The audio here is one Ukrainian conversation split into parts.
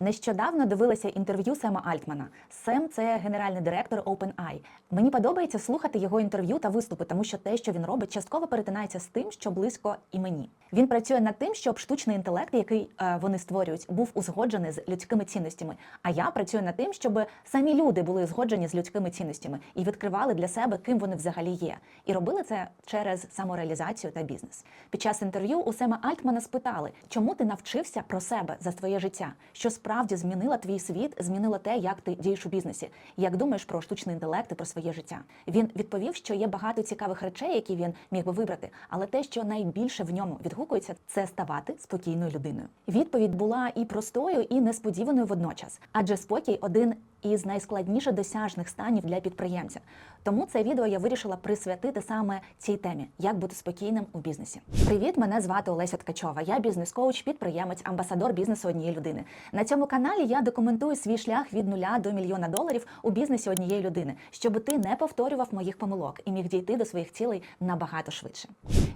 Нещодавно дивилася інтерв'ю Сема Альтмана. Сем це генеральний директор OpenAI. Мені подобається слухати його інтерв'ю та виступи, тому що те, що він робить, частково перетинається з тим, що близько і мені. Він працює над тим, щоб штучний інтелект, який е, вони створюють, був узгоджений з людськими цінностями. А я працюю над тим, щоб самі люди були згоджені з людськими цінностями і відкривали для себе, ким вони взагалі є. І робили це через самореалізацію та бізнес. Під час інтерв'ю у Сема Альтмана спитали, чому ти навчився про себе за твоє життя, що справді змінила твій світ, змінила те, як ти дієш у бізнесі, як думаєш про штучний інтелект і про своє життя. Він відповів, що є багато цікавих речей, які він міг би вибрати, але те, що найбільше в ньому відгукується, це ставати спокійною людиною. Відповідь була і простою, і несподіваною водночас, адже спокій один із найскладніше досяжних станів для підприємця. Тому це відео я вирішила присвятити саме цій темі, як бути спокійним у бізнесі. Привіт, мене звати Олеся Ткачова. Я бізнес-коуч, підприємець, амбасадор бізнесу однієї людини. На цьому каналі я документую свій шлях від нуля до мільйона доларів у бізнесі однієї людини, щоб ти не повторював моїх помилок і міг дійти до своїх цілей набагато швидше.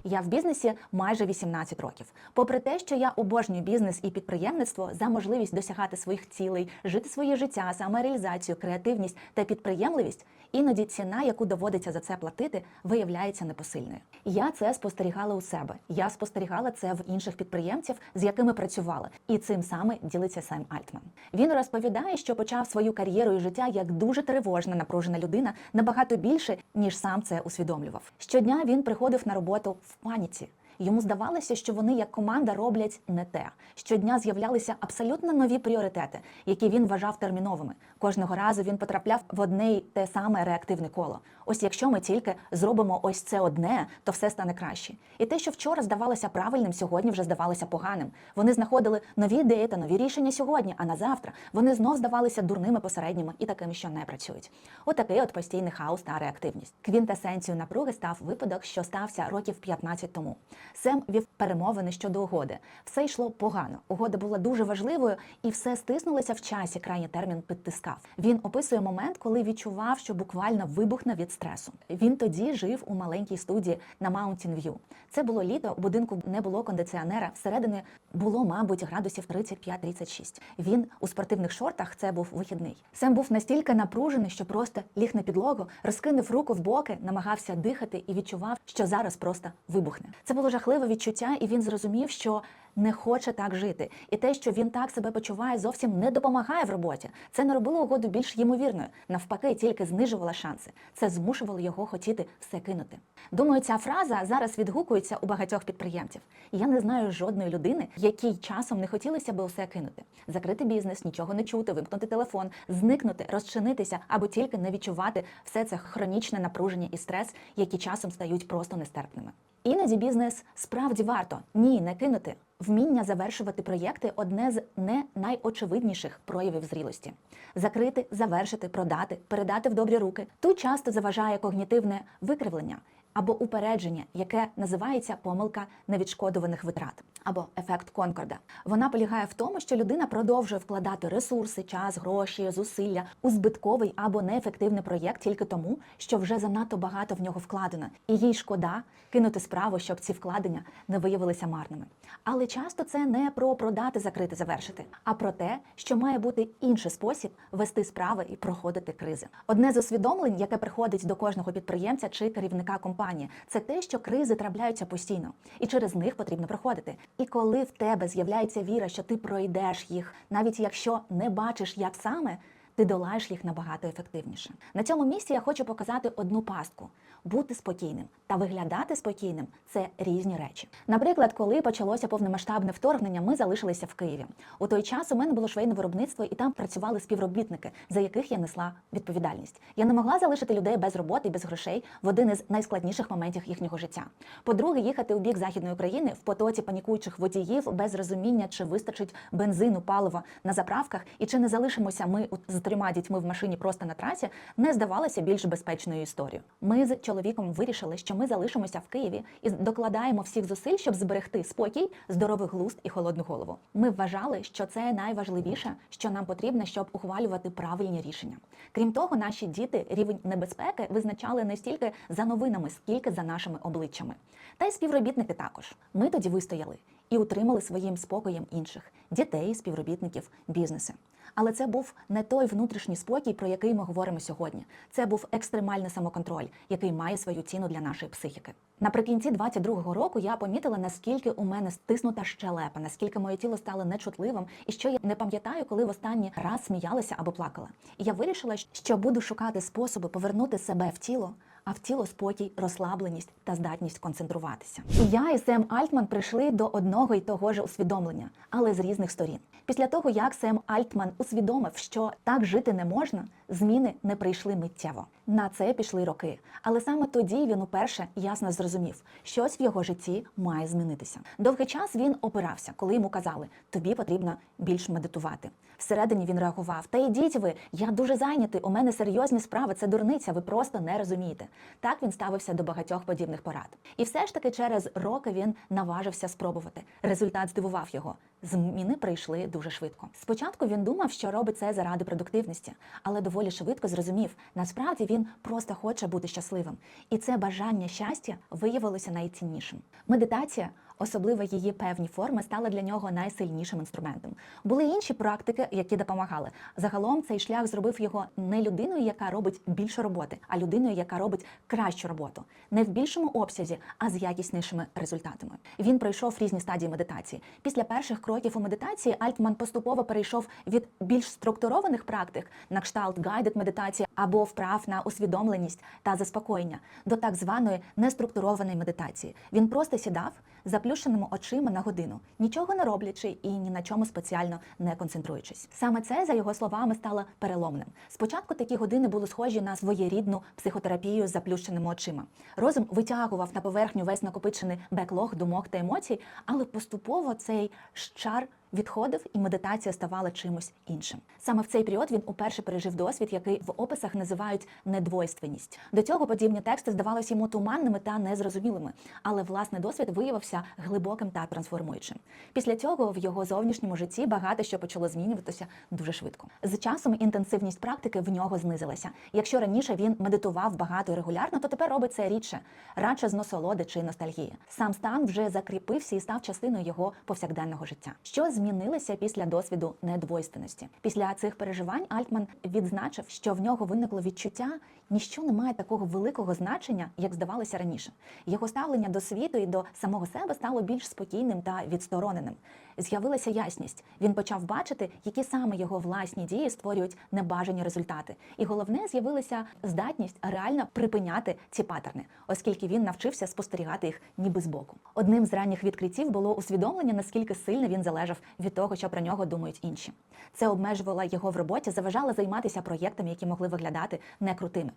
Я в бізнесі майже 18 років. Попри те, що я обожнюю бізнес і підприємництво за можливість досягати своїх цілей, жити своє життя, самореалізацію, креативність та підприємливість, іноді ціна, яку доводиться за це платити, виявляється непосильною. Я це спостерігала у себе. Я спостерігала це в інших підприємців, з якими працювала, і цим саме ділиться Сем Альтман. Він розповідає, що почав свою кар'єру і життя як дуже тривожна, напружена людина, набагато більше ніж сам це усвідомлював. Щодня він приходив на роботу в паніці. Йому здавалося, що вони як команда роблять не те. Щодня з'являлися абсолютно нові пріоритети, які він вважав терміновими. Кожного разу він потрапляв в одне й те саме реактивне коло. Ось якщо ми тільки зробимо ось це одне, то все стане краще. І те, що вчора здавалося правильним, сьогодні вже здавалося поганим. Вони знаходили нові ідеї та нові рішення сьогодні, а на завтра вони знов здавалися дурними посередніми і такими, що не працюють. Отакий от постійний хаос та реактивність. Квінтесенцією напруги став випадок, що стався років 15 тому. Сем вів перемовини щодо угоди. Все йшло погано. Угода була дуже важливою, і все стиснулося в часі. Крайній термін підтискав. Він описує момент, коли відчував, що буквально вибухне від стресу. Він тоді жив у маленькій студії на Mountain View. Це було літо, у будинку не було кондиціонера. Всередині було, мабуть, градусів 35-36. Він у спортивних шортах. Це був вихідний. Сем був настільки напружений, що просто ліг на підлогу, розкинув руку в боки, намагався дихати і відчував, що зараз просто вибухне. Це було жахливе відчуття, і він зрозумів, що не хоче так жити. І те, що він так себе почуває, зовсім не допомагає в роботі. Це не робило угоду більш ймовірною. Навпаки, тільки знижувало шанси. Це змушувало його хотіти все кинути. Думаю, ця фраза зараз відгукується у багатьох підприємців. Я не знаю жодної людини, якій часом не хотілося би усе кинути, закрити бізнес, нічого не чути, вимкнути телефон, зникнути, розчинитися або тільки не відчувати все це хронічне напруження і стрес, які часом стають просто нестерпними. Іноді бізнес справді варто ні, не кинути. Вміння завершувати проєкти одне з не найочевидніших проявів зрілості. Закрити, завершити, продати, передати в добрі руки. Тут часто заважає когнітивне викривлення або упередження, яке називається помилка невідшкодуваних витрат або ефект Конкорда. Вона полягає в тому, що людина продовжує вкладати ресурси, час, гроші, зусилля у збитковий або неефективний проєкт тільки тому, що вже занадто багато в нього вкладено, і їй шкода кинути справу, щоб ці вкладення не виявилися марними. Але часто це не про продати, закрити, завершити, а про те, що має бути інший спосіб вести справи і проходити кризи. Одне з усвідомлень, яке приходить до кожного підприємця чи керівника компанії, це те, що кризи трапляються постійно, і через них потрібно проходити. І коли в тебе з'являється віра, що ти пройдеш їх, навіть якщо не бачиш, як саме. Ти долаєш їх набагато ефективніше. На цьому місці я хочу показати одну пастку: бути спокійним та виглядати спокійним це різні речі. Наприклад, коли почалося повномасштабне вторгнення, ми залишилися в Києві. У той час у мене було швейне виробництво, і там працювали співробітники, за яких я несла відповідальність. Я не могла залишити людей без роботи без грошей в один із найскладніших моментів їхнього життя. По-друге, їхати у бік західної України в потоці панікуючих водіїв без розуміння, чи вистачить бензину, палива на заправках, і чи не залишимося ми з трьома дітьми в машині просто на трасі, не здавалося більш безпечною історією. Ми з чоловіком вирішили, що ми залишимося в Києві і докладаємо всіх зусиль, щоб зберегти спокій, здоровий глузд і холодну голову. Ми вважали, що це найважливіше, що нам потрібно, щоб ухвалювати правильні рішення. Крім того, наші діти рівень небезпеки визначали не стільки за новинами, скільки за нашими обличчями. Та й співробітники також. Ми тоді вистояли. і утримали своїм спокоєм інших дітей, співробітників, бізнеси. Але це був не той внутрішній спокій, про який ми говоримо сьогодні. Це був екстремальний самоконтроль, який має свою ціну для нашої психіки. Наприкінці 22-го року я помітила, наскільки у мене стиснута щелепа, наскільки моє тіло стало нечутливим, і що я не пам'ятаю, коли в останній раз сміялася або плакала. І я вирішила, що буду шукати способи повернути себе в тіло. А в тіло спокій, розслабленість та здатність концентруватися. І я і Сем Альтман прийшли до одного й того ж усвідомлення, але з різних сторін. Після того, як Сем Альтман усвідомив, що так жити не можна, зміни не прийшли миттєво. На це пішли роки. Але саме тоді він уперше ясно зрозумів, щось в його житті має змінитися. Довгий час він опирався, коли йому казали, тобі потрібно більш медитувати. Всередині він реагував: Та йдіть ви, я дуже зайнятий, у мене серйозні справи, це дурниця, ви просто не розумієте. Так він ставився до багатьох подібних порад. І все ж таки через роки він наважився спробувати. Результат здивував його. Зміни прийшли дуже швидко. Спочатку він думав, що робить це заради продуктивності, але доволі швидко зрозумів, насправді він просто хоче бути щасливим. І це бажання щастя виявилося найціннішим. Медитація особливо її певні форми стали для нього найсильнішим інструментом. Були інші практики, які допомагали. Загалом цей шлях зробив його не людиною, яка робить більше роботи, а людиною, яка робить кращу роботу, не в більшому обсязі, а з якіснішими результатами. Він пройшов різні стадії медитації. Після перших кроків у медитації Альтман поступово перейшов від більш структурованих практик на кшталт гайдед медитації або вправ на усвідомленість та заспокоєння до так званої неструктурованої медитації. Він просто сідав заплющеними очима на годину, нічого не роблячи і ні на чому спеціально не концентруючись. Саме це, за його словами, стало переломним. Спочатку такі години були схожі на своєрідну психотерапію з заплющеними очима. Розум витягував на поверхню весь накопичений беклог думок та емоцій, але поступово цей щар відходив, і медитація ставала чимось іншим. Саме в цей період він уперше пережив досвід, який в описах називають недвойственність. До цього подібні тексти здавалися йому туманними та незрозумілими, але власний досвід виявився глибоким та трансформуючим. Після цього в його зовнішньому житті багато що почало змінюватися дуже швидко. З часом інтенсивність практики в нього знизилася. Якщо раніше він медитував багато і регулярно, то тепер робить це рідше, радше з насолоди чи ностальгії. Сам стан вже закріпився і став частиною його повсякденного життя. Що змінилося після досвіду недвойственності? Після цих переживань Альтман відзначив, що в нього виникло відчуття, ніщо не має такого великого значення, як здавалося раніше. Його ставлення до світу і до самого себе стало більш спокійним та відстороненим. З'явилася ясність. Він почав бачити, які саме його власні дії створюють небажані результати. І головне, з'явилася здатність реально припиняти ці паттерни, оскільки він навчився спостерігати їх ніби збоку. Одним з ранніх відкриттів було усвідомлення, наскільки сильно він залежав від того, що про нього думають інші. Це обмежувало його в роботі, заважало займатися проєктами, які могли виглядати некрутими.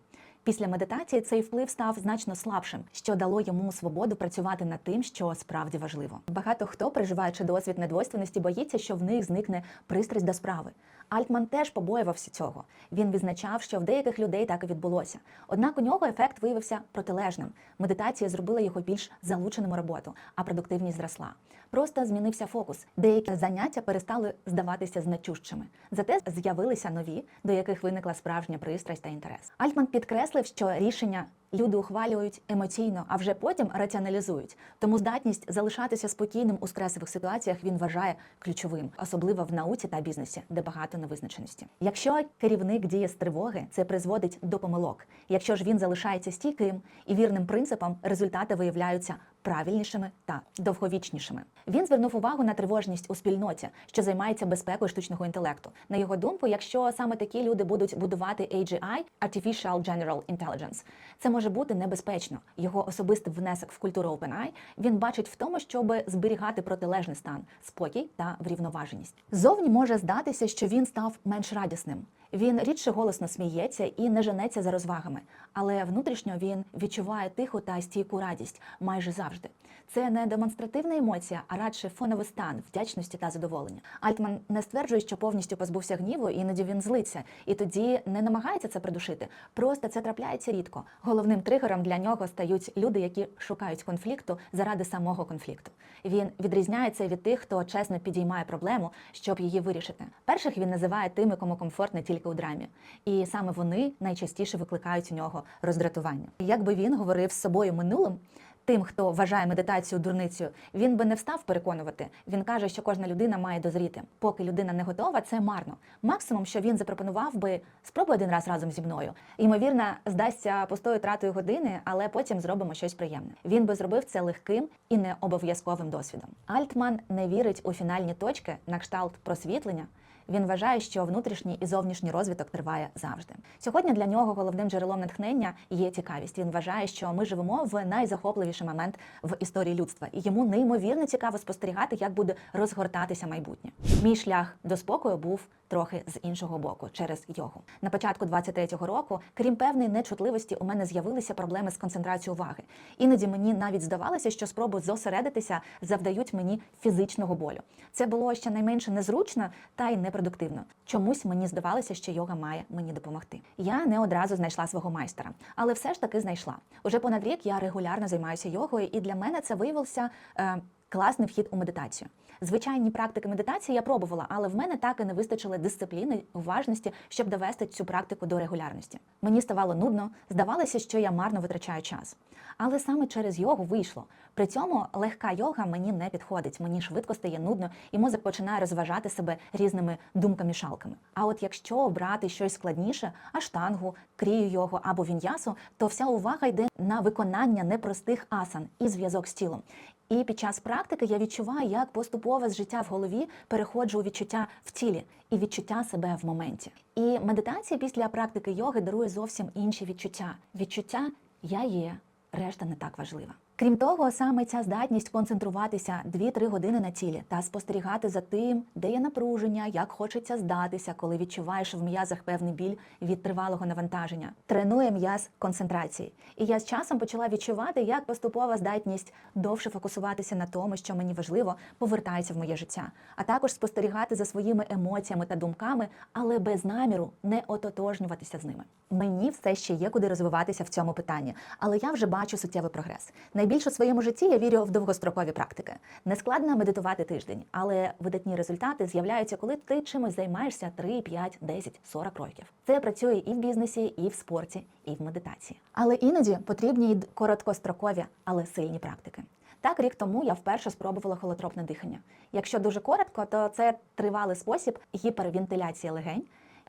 Після медитації цей вплив став значно слабшим, що дало йому свободу працювати над тим, що справді важливо. Багато хто, переживаючи досвід недвойственності, боїться, що в них зникне пристрасть до справи. Альтман теж побоювався цього. Він відзначав, що в деяких людей так і відбулося. Однак у нього ефект виявився протилежним. Медитація зробила його більш залученим у роботу, а продуктивність зросла. Просто змінився фокус. Деякі заняття перестали здаватися значущими. Зате з'явилися нові, до яких виникла справжня пристрасть та інтерес. Альтман підкреслив, що рішення люди ухвалюють емоційно, а вже потім раціоналізують. Тому здатність залишатися спокійним у стресових ситуаціях він вважає ключовим, особливо в науці та бізнесі, де багато невизначеності. Якщо керівник діє з тривоги, це призводить до помилок. Якщо ж він залишається стійким і вірним принципам, результати виявляються правильнішими та довговічнішими. Він звернув увагу на тривожність у спільноті, що займається безпекою штучного інтелекту. На його думку, якщо саме такі люди будуть будувати AGI – Artificial General Intelligence, це може бути небезпечно. Його особистий внесок в культуру OpenAI він бачить в тому, щоб зберігати протилежний стан, спокій та врівноваженість. Зовні може здатися, що він став менш радісним. Він рідше голосно сміється і не женеться за розвагами, але внутрішньо він відчуває тиху та стійку радість майже завжди. Це не демонстративна емоція, а радше фоновий стан вдячності та задоволення. Альтман не стверджує, що повністю позбувся гніву, іноді він злиться, і тоді не намагається це придушити. Просто це трапляється рідко. Головним тригером для нього стають люди, які шукають конфлікту заради самого конфлікту. Він відрізняється від тих, хто чесно підіймає проблему, щоб її вирішити. Перших він називає тими, кому комфортно тільки у драмі, і саме вони найчастіше викликають у нього роздратування. Якби він говорив з собою минулим. тим, хто вважає медитацію дурницею, він би не встав переконувати. Він каже, що кожна людина має дозріти. Поки людина не готова, це марно. Максимум, що він запропонував би спробуй один раз разом зі мною. Ймовірно, здасться пустою тратою години, але потім зробимо щось приємне. Він би зробив це легким і не обов'язковим досвідом. Альтман не вірить у фінальні точки на кшталт просвітлення. Він вважає, що внутрішній і зовнішній розвиток триває завжди. Сьогодні для нього головним джерелом натхнення є цікавість. Він вважає, що ми живемо в найзахопливіший момент в історії людства, і йому неймовірно цікаво спостерігати, як буде розгортатися майбутнє. Мій шлях до спокою був трохи з іншого боку через йогу. На початку 23-го року, крім певної нечутливості, у мене з'явилися проблеми з концентрацією уваги. Іноді мені навіть здавалося, що спроби зосередитися завдають мені фізичного болю. Це було щонайменше незручно та й непродуктивно. Чомусь мені здавалося, що йога має мені допомогти. Я не одразу знайшла свого майстера, але все ж таки знайшла. Уже понад рік я регулярно займаюся йогою, і для мене це виявився. Е, Класний вхід у медитацію. Звичайні практики медитації я пробувала, але в мене так і не вистачило дисципліни, уважності, щоб довести цю практику до регулярності. Мені ставало нудно, здавалося, що я марно витрачаю час. Але саме через йогу вийшло. При цьому легка йога мені не підходить. Мені швидко стає нудно, і мозок починає розважати себе різними думками-шалками. А от якщо обрати щось складніше, аштангу, крію йогу або він'ясу, то вся увага йде на виконання непростих асан і зв'язок з тілом. І під час практики я відчуваю, як поступово з життя в голові переходжу у відчуття в тілі і відчуття себе в моменті. І медитація після практики йоги дарує зовсім інші відчуття. Відчуття я є, решта не так важлива. Крім того, саме ця здатність концентруватися 2-3 години на тілі та спостерігати за тим, де є напруження, як хочеться здатися, коли відчуваєш в м'язах певний біль від тривалого навантаження, тренує м'яз концентрації. І я з часом почала відчувати, як поступова здатність довше фокусуватися на тому, що мені важливо, повертається в моє життя, а також спостерігати за своїми емоціями та думками, але без наміру не ототожнюватися з ними. Мені все ще є куди розвиватися в цьому питанні, але я вже бачу суттєвий прогрес. Найбільше у своєму житті я вірю в довгострокові практики. Нескладно медитувати тиждень, але видатні результати з'являються, коли ти чимось займаєшся 3, 5, 10, 40 років. Це працює і в бізнесі, і в спорті, і в медитації. Але іноді потрібні й короткострокові, але сильні практики. Так, рік тому я вперше спробувала холотропне дихання. Якщо дуже коротко, то це тривалий спосіб гіпервентиляції легень,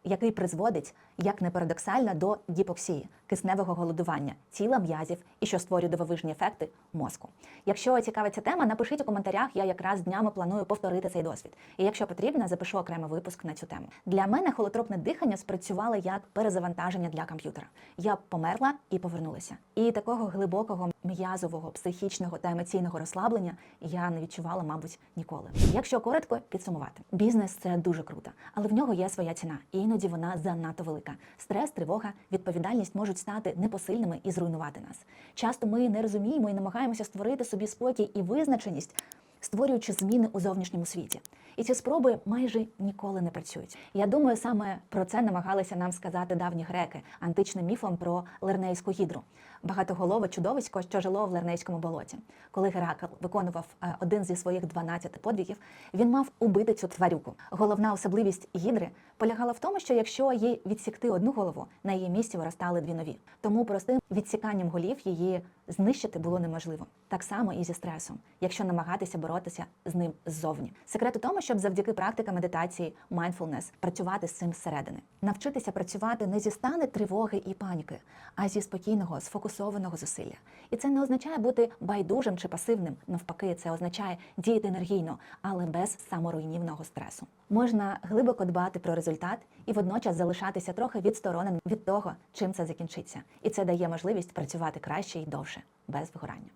який призводить, як не парадоксально, до гіпоксії, кисневого голодування тіла м'язів і що створює дивовижні ефекти мозку. Якщо цікава ця тема, напишіть у коментарях. Я якраз днями планую повторити цей досвід. І якщо потрібно, запишу окремий випуск на цю тему. Для мене холотропне дихання спрацювало як перезавантаження для комп'ютера. Я померла і повернулася. І такого глибокого м'язового, психічного та емоційного розслаблення я не відчувала, мабуть, ніколи. Якщо коротко підсумувати, бізнес це дуже круто, але в нього є своя ціна, і іноді вона занадто велика. Стрес, тривога, відповідальність можуть стати непосильними і зруйнувати нас. Часто ми не розуміємо і намагаємося створити собі спокій і визначеність. Створюючи зміни у зовнішньому світі, і ці спроби майже ніколи не працюють. Я думаю, саме про це намагалися нам сказати давні греки античним міфом про лернейську гідру, багатоголове чудовисько, що жило в лернейському болоті. Коли Геракл виконував е, один зі своїх 12 подвігів, він мав убити цю тварюку. Головна особливість гідри полягала в тому, що якщо їй відсікти одну голову, на її місці виростали дві нові. Тому простим відсіканням голів її знищити було неможливо. Так само і зі стресом, якщо намагатися боротися з ним ззовні. Секрет у тому, щоб завдяки практикам медитації, mindfulness працювати з цим зсередини, навчитися працювати не зі стани тривоги і паніки, а зі спокійного, сфокусованого зусилля. І це не означає бути байдужим чи пасивним. Навпаки, це означає діяти енергійно, але без саморуйнівного стресу. Можна глибоко дбати про результат і водночас залишатися трохи відстороненим від того, чим це закінчиться. І це дає можливість працювати краще і довше без вигорання.